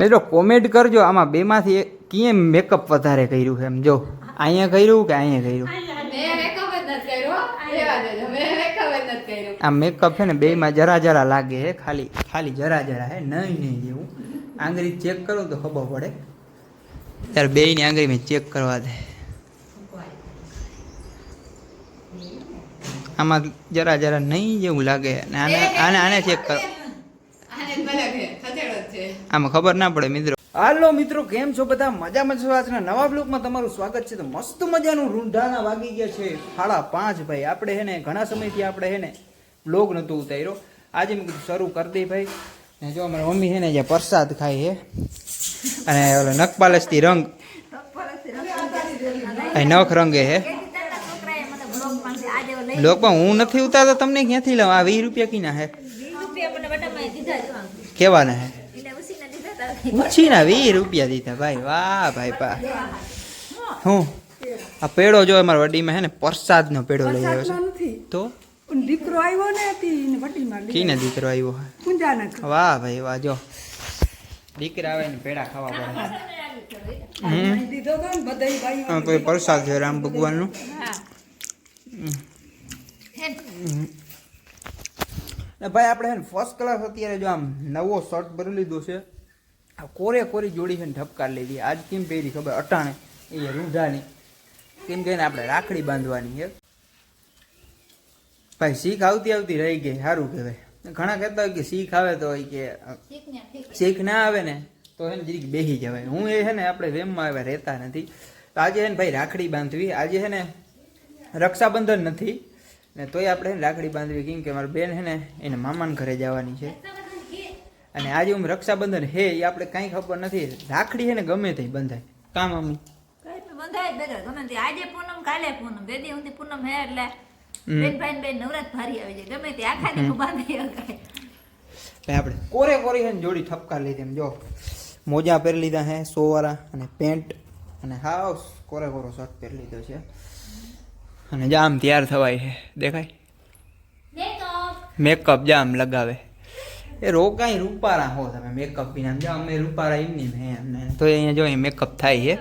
મિત્રો કોમેન્ટ કરજો આમાં બેમાંથી કેમ મેકઅપ વધારે કર્યું છે એમ. જો અહીંયા કર્યું કે અહીંયા કર્યું? આ મેકઅપ છે ને બેમાં જરા જરા લાગે છે ખાલી ખાલી જરા જરા હે નહીં નહીં જેવું. આંગળી ચેક કરો તો ખબર પડે. ત્યારે બેયની આંગળી મેં ચેક કરવા દે. આમાં જરા જરા નહીં જેવું લાગે. આને આને આને ચેક કરો આને જ ભલે છે ખસેડો જ છે આમાં ખબર ના પડે મિત્રો. હાલો મિત્રો કેમ છો બધા? મજામાં છો? આજના નવા બ્લોગમાં તમારું સ્વાગત છે. તો મસ્ત મજાનું રૂંઢાના વાગી ગયા છે. સાડા પાંચ ભાઈ. આપણે હે ને ઘણા સમયથી આપણે હે ને બ્લોગ નહોતું ઉતાર્યો. આજે મેં કીધું શરૂ કરી દઈ ભાઈ. ને જો અમારી મમ્મી છે ને જે પ્રસાદ ખાય છે. અને ઓલો નખપાલસથી રંગ. નખ રંગે છે. લોકો હું નથી ઉતારતો તમને ક્યાંથી લઉં? આ વીસ રૂપિયા કીના હે કેવાના હે ઉછીના વીસ રૂપિયા દીધા ભાઈ વાહ ભાઈ વાહ. હું? આ પેડો જો અમારા વડીમાં હે ને પ્રસાદનો પેડો લઈ આવ્યો છે. તો? દીકરો આવ્યો ને હતી વડીમાં કીને દીકરો આવ્યો હે? પૂંજાના વાહ ભાઈ વાહ જો. દીકરા આવે ને પેડા ખાવા પડે. હમ. દીધો તો પ્રસાદ છે રામ ભગવાનનું? ભાઈ આપણે ફર્સ્ટ ક્લાસ અત્યારે જો આમ નવો શર્ટ ભરી લીધો છે. કોરે કોરી જોડી છે ને ઢબકાર લીધી આજ કેમ પહેરી ખબર? અટાણે. એ રૂંધાની કેમ કે એને આપણે રાખડી બાંધવાની છે. ભાઈ, શીખ આવતી આવતી રહી ગઈ, સારું કહેવાય. ઘણા કહેતા હોય કે શીખ આવે તો કે, શીખ ના આવે ને તો એને જરીક બેસી જવાય. હું એ છે ને આપણે વેમમાં આવ્યા રહેતા નથી. તો આજે છે ને ભાઈ રાખડી બાંધવી. આજે છે ને રક્ષાબંધન નથી. ને તોય આપણે રાખડી બાંધવી. કેમ કે મારી બેન છે ને એને મામાના ઘરે જવાની છે. અને આજે હું રક્ષાબંધન હે એ આપણે કાંઈ ખબર નથી. રાખડી હે ને ગમે તે બંધાય. કામ મમ્મી? બંધાય બેગર ગમે તે આજે પૂનમ કાલે પૂનમ. બે દી સુધી પૂનમ હે એટલે બેન ભાઈ બેન નવરાત ભારી આવી જાય. ગમે તે આખા દી બાંધી ભાઈ આપણે કોરે કોરી ને જોડી ઠપકા લીધી એમ જો. મોજા પહેરી લીધા હે સોવારા અને પેન્ટ અને હાવ કોરે કોરો શર્ટ પહેરી લીધો છે. અને જામ તૈયાર થવાય છે દેખાય? મેકઅપ જામ લગાવે. એ રોકાઈ રૂપારા હો તમે મેકઅપ વિના. જો અમે રૂપારા એમની હે અમને તો અહીંયા જો મેકઅપ થાય છે.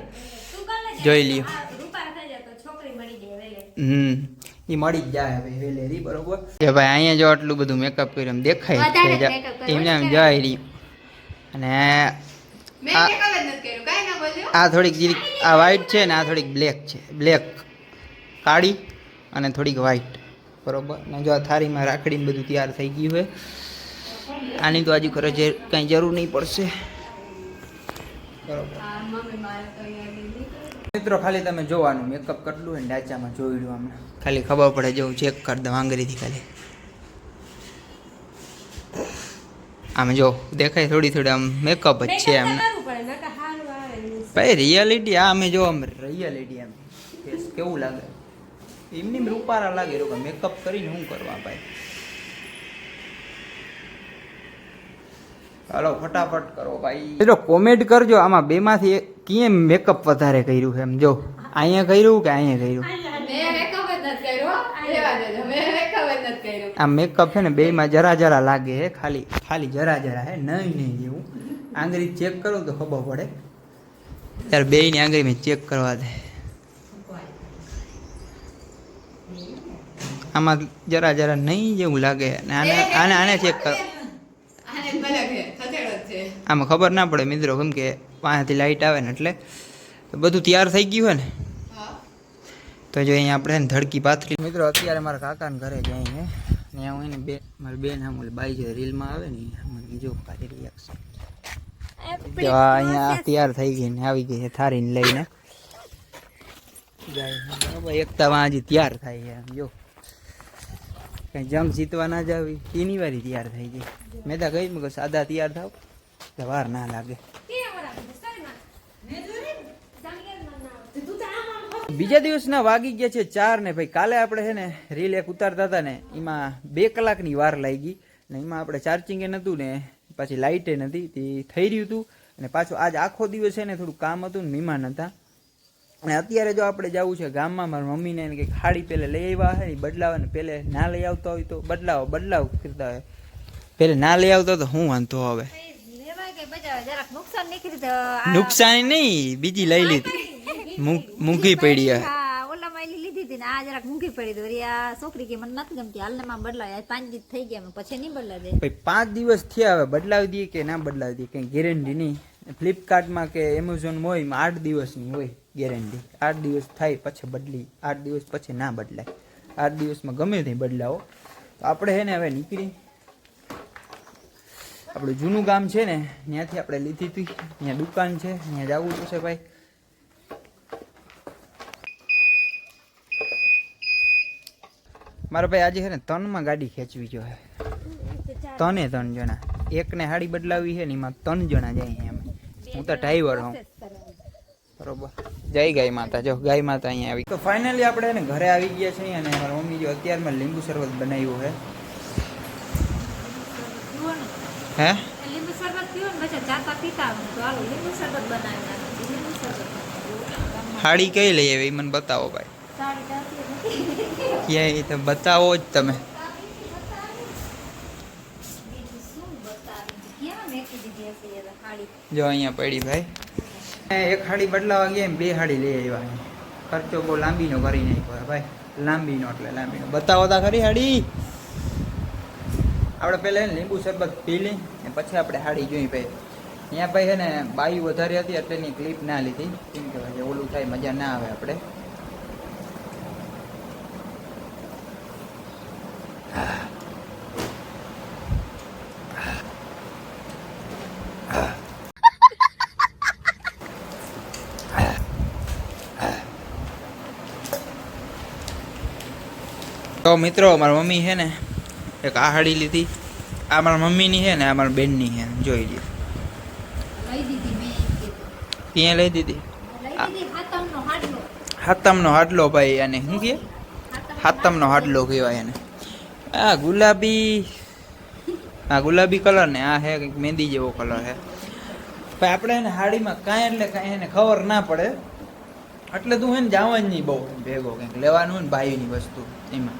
જોઈ લ્યો. હમ. એ મળી જ જાય ભાઈ વેલેરી બરોબર? કે ભાઈ અહીંયા જો આટલું બધું મેકઅપ કર્યું એમ દેખાય એમને આમ જાય રહી અને આ- થોડીક જીરીક આ વ્હાઈટ છે ને આ થોડીક બ્લેક છે. બ્લેક કાળી અને થોડીક વ્હાઈટ બરોબર? ને જો આ થાળીમાં રાખડીને બધું તૈયાર થઈ ગયું છે. આની તો હજી ખરે કઈ જરૂર નહીં પડશે. બરોબર. આ મમ્મી મારે તો અહીંયા લીધી મિત્રો ખાલી તમે જોવાનું મેકઅપ કેટલું હોય ડાચામાં જોઈ લો હમણાં ખાલી ખબર પડે જો ચેક કરી દઉં આંગળીથી ખાલી. આમ જો દેખાય થોડી થોડી આમ મેકઅપ જ છે આમ ભાઈ રિયાલિટી આ અમે જો આમ રિયાલિટી આમ ફેસ કેવું લાગે? એમની રૂપારા લાગે મેકઅપ કરીને શું કરવા ભાઈ? હાલો ફટાફટ કરો ભાઈ. મિત્રો કોમેન્ટ કરજો આમાં બેમાંથી કેમ મેકઅપ વધારે કર્યું છે એમ. જો અહીંયા કર્યું કે અહીંયા કર્યું? આ મેકઅપ છે ને બેમાં જરા જરા લાગે છે ખાલી ખાલી જરા જરા હે નહીં નહીં જેવું. આંગળી ચેક કરો તો ખબર પડે. ત્યારે બેયની આંગળી મેં ચેક કરવા દે. આમાં જરા જરા નહીં જેવું લાગે. આને આને આને ચેક કરો આને જ ભલે છે ખસેડો જ છે આમાં ખબર ના પડે મિત્રો કેમ કે પાસેથી લાઇટ આવે ને એટલે. બધું તૈયાર થઈ ગયું હોય ને? હા. તો જો અહીંયા આપણે છે ને ધડકી પાથરી. મિત્રો અત્યારે મારા કાકાના ઘરે જાય છે ને હું એને બે મારી બેન આમ ઓલી બાઈ જે રીલમાં આવે ને મને જો પાછી રિએક્શન જો આ અહીંયા તૈયાર થઈ ગઈ ને આવી ગઈ છે થારીને લઈને. જાય છે. બરાબર એકતામાં હજી તૈયાર થાય છે આમ જો. કઈ જંગ જીતવા ના જાવી એની વારી તૈયાર થઈ ગઈ. મેં તો કહી કે સાદા તૈયાર થાવ. તો વાર ના લાગે બીજા દિવસના વાગી ગયા છે ચાર ને ભાઈ કાલે આપણે છે ને રીલ એક ઉતારતા હતા ને એમાં બે કલાકની વાર લાગી ને એમાં આપણે ચાર્જિંગ એ નહોતું ને પાછી લાઇટે નથી તે થઈ રહ્યું હતું. અને પાછું આજ આખો દિવસ છે ને થોડું કામ હતું ને મહેમાન હતા. અને અત્યારે જો આપણે જવું છે ગામમાં મારા મમ્મીને કંઈક ખાડી પહેલે લઈ આવ્યા હોય ને બદલાવા ને પહેલે ના લઈ આવતા હોય તો બદલાવો બદલાવ કરતા હોય. પહેલે ના લઈ આવતા તો હું વાંધો હવે લેવાય કે બજાવે જરાક નુકસાન નહીં બીજી લઈ લીધી. મૂકી પડી. હા પાંચ દિવસ થઈ ગયા પછી નહીં બદલા દે. પાંચ દિવસ થયા હવે બદલાવી દઈએ કે ના બદલાવી દઈએ કંઈ ગેરંટી નહીં. ફ્લિપકાર્ટમાં કે એમેઝોન હોય આઠ દિવસની હોય ગેરંટી આઠ દિવસ થાય પછી બદલી. આઠ દિવસ પછી ના બદલાય. આઠ દિવસમાં ગમે તે બદલાવો. તો આપણે છે ને હવે નીકળી. આપણું જૂનું ગામ છે ને, ત્યાંથી આપણે લીધી હતી. ત્યાં દુકાન છે, ત્યાં જવું પડશે ભાઈ. મારા ભાઈ આજે છે ને તનમાં ગાડી ખેંચવી જોઈએ. તને ત્રણ જણા. એકને હાડી બદલાવી છે ને એમાં ત્રણ જણા જાય છે હું તો ડ્રાઈવર હું બરોબર. જય ગાય માતા. જો, ગાય માતા અહીંયા આવી. તો ફાઇનલી આપણે ઘરે આવી ગયા છીએ અને મારા મમ્મી જો અત્યારમાં લીંબુ શરબત બનાવ્યું છે પીવો ને. હે? લીંબુ શરબત પીવો ને પછી ચાતા પીતા તો હાલો લીંબુ શરબત બનાવી. હાડી કઈ લઈ આવી? મને બતાવો ભાઈ. સાડી ક્યાંય તો બતાવો જ તમે. સાડી જો અહીંયા પડી ભાઈ. એક હાડી બદલાવા ગયા બે હાડી લઈ આવ્યા ખર્ચો બહુ લાંબીનો કરી નાખ્યો ભાઈ. લાંબીનો એટલે લાંબીનો. બતાવો તા ખરી હાડી. આપણે પહેલાં લીંબુ શરબત પી લઈ અને પછી આપણે હાડી જોઈ ભાઈ. અહીંયા ભાઈ છે ને બાયું વધારે હતી એટલે એની ક્લિપ ના લીધી. કેમ કે ભાઈ ઓલું થાય, મજા ના આવે આપણે. તો મિત્રો, મારા મમ્મી છે ને એક આ હાડી લીધી. આ મારા મમ્મીની છે ને આ મારા બેનની છે. જોઈ લ્યો. કીધું. ત્યાં લઈ દીધી. હાતમનો હાડલો. ભાઈ અને શું કહે હાતમનો હાડલો. કહેવાય એને. આ ગુલાબી આ ગુલાબી કલર ને આ હે કંઈક મહેંદી જેવો કલર હે. ભાઈ આપણે એને હાડીમાં કાંઈ એટલે કાંઈ એને ખબર ના પડે. એટલે તું એને જવાનું નહીં બહુ ભેગો કંઈક લેવાનું ને ભાઈની વસ્તુ એમાં.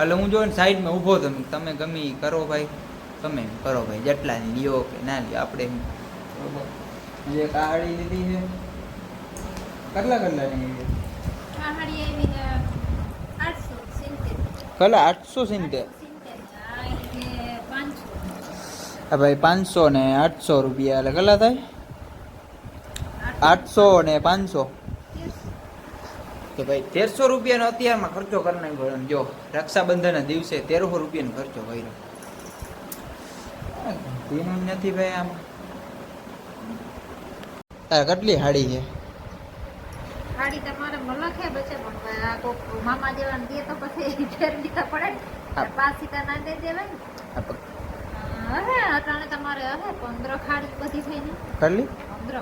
એટલે હું જો ને સાઈડમાં ઊભો તમે તમે ગમે એ કરો ભાઈ તમે એમ કરો ભાઈ જેટલા લ્યો કે ના લ્યો આપણે એમ. બરોબર. જે કાળી લીધી છે કેટલા કેટલાની આઠસો સિત્તેર. કલા આઠસો સિત્તેર? હા ભાઈ પાંચસો ને આઠસો રૂપિયા એટલે કેટલા થાય? આઠસો ને પાંચસો. તો ભાઈ તેરસો રૂપિયાનો અત્યારમાં ખર્ચો કરી નાખ્યો જો રક્ષાબંધનના દિવસે તેરસો રૂપિયાનો ખર્ચો કર્યો. નથી ભાઈ આમ. તારે કેટલી હાડી છે? હાડી તમારે મલખે બચે પણ આ તો મામા જેવા દે તો પછી ફેર દીધા પડે ને પાંચ સીતા ના દે દેવાય પ- અટાણે તમારે હે પંદર ખાડી બધી થઈ ને. કેટલી? પંદર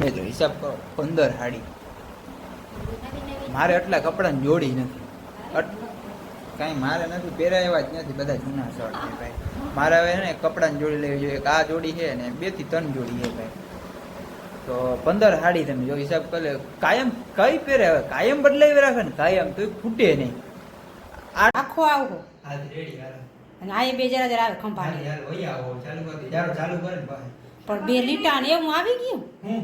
મેં તો હિસાબ કરો પંદર હાડી. મારે એટલા કપડાની જોડી નથી. કાંઈ મારે નથી પહેર્યા એવા જ નથી બધા જૂના શર્ટ છે ભાઈ મારે હવે ને કપડાં જોડી લેવી જોઈએ. એક આ જોડી છે ને બેથી ત્રણ જોડી છે ભાઈ તો પંદર સાડી તમે જો હિસાબ કરી લે. કાયમ કઈ પહેરે હવે કાયમ બદલાવી રાખે ને કાયમ તો ફૂટે નહીં. આખો આવો અને આ બે જરા જરા આવે ખંભાળે. ચાલુ કરી ચાલુ કરે પણ બે લીટા ને એવું આવી ગયું? હું?